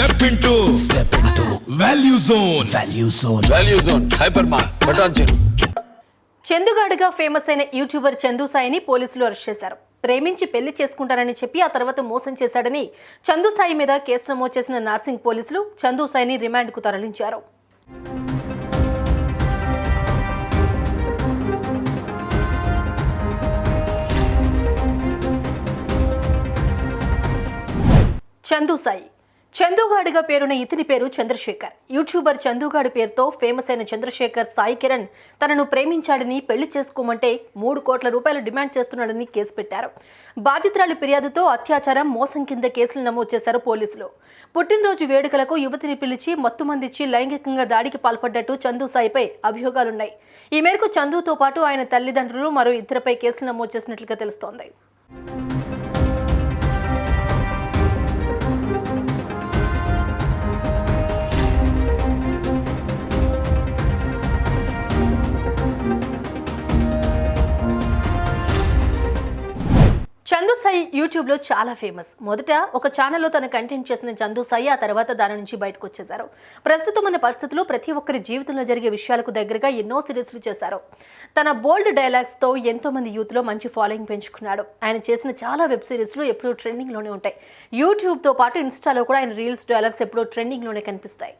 Step into step into value zone value zone value zone hyper మార్ బటాన్ చెరు చందుగాడిగా ఫేమస్ అయిన యూట్యూబర్ చందు సాయిని పోలీసులు అరెస్ట్ చేశారు. ప్రేమించి పెళ్ళి చేసుకుంటారని చెప్పి ఆ తర్వాత మోసం చేశాడని చందు సాయి మీద కేసు నమోదు చేసిన నార్సింగ్ పోలీసులు చందు సాయిని రిమాండ్కు తరలించారు. చందు సాయి చందుగాడిగా పేరున్న ఇతని పేరు చంద్రశేఖర్. యూట్యూబర్ చందుగాడి పేరుతో ఫేమస్ అయిన చంద్రశేఖర్ సాయి కిరణ్ తనను ప్రేమించాడని పెళ్ళి చేసుకోమంటే మూడు కోట్ల రూపాయలు డిమాండ్ చేస్తున్నాడని కేసు పెట్టారు. బాధితురాలి ఫిర్యాదుతో అత్యాచారం మోసం కింద కేసులు నమోదు చేశారు పోలీసులు. పుట్టినరోజు వేడుకలకు యువతిని పిలిచి మత్తుమందిచ్చి లైంగికంగా దాడికి పాల్పడ్డట్టు చందు సాయిపై అభియోగాలున్నాయి. ఈ మేరకు చందుతో పాటు ఆయన తల్లిదండ్రులు మరో ఇద్దరిపై కేసులు నమోదు చేసినట్లుగా తెలుస్తోంది. చందు సాయి యూట్యూబ్లో చాలా ఫేమస్. మొదట ఒక ఛానల్లో తన కంటెంట్ చేసిన చందు సాయి ఆ తర్వాత దాని నుంచి బయటకు వచ్చేశారు. ప్రస్తుతం ఉన్న పరిస్థితుల్లో ప్రతి ఒక్కరి జీవితంలో జరిగే విషయాలకు దగ్గరగా ఎన్నో సిరీస్లు చేశారు. తన బోల్డ్ డైలాగ్స్తో ఎంతో మంది యూత్లో మంచి ఫాలోయింగ్ పెంచుకున్నాడు. ఆయన చేసిన చాలా వెబ్ సిరీస్లు ఎప్పుడూ ట్రెండింగ్లోనే ఉంటాయి. యూట్యూబ్తో పాటు ఇన్స్టాలో కూడా ఆయన రీల్స్ డైలాగ్స్ ఎప్పుడూ ట్రెండింగ్లోనే కనిపిస్తాయి.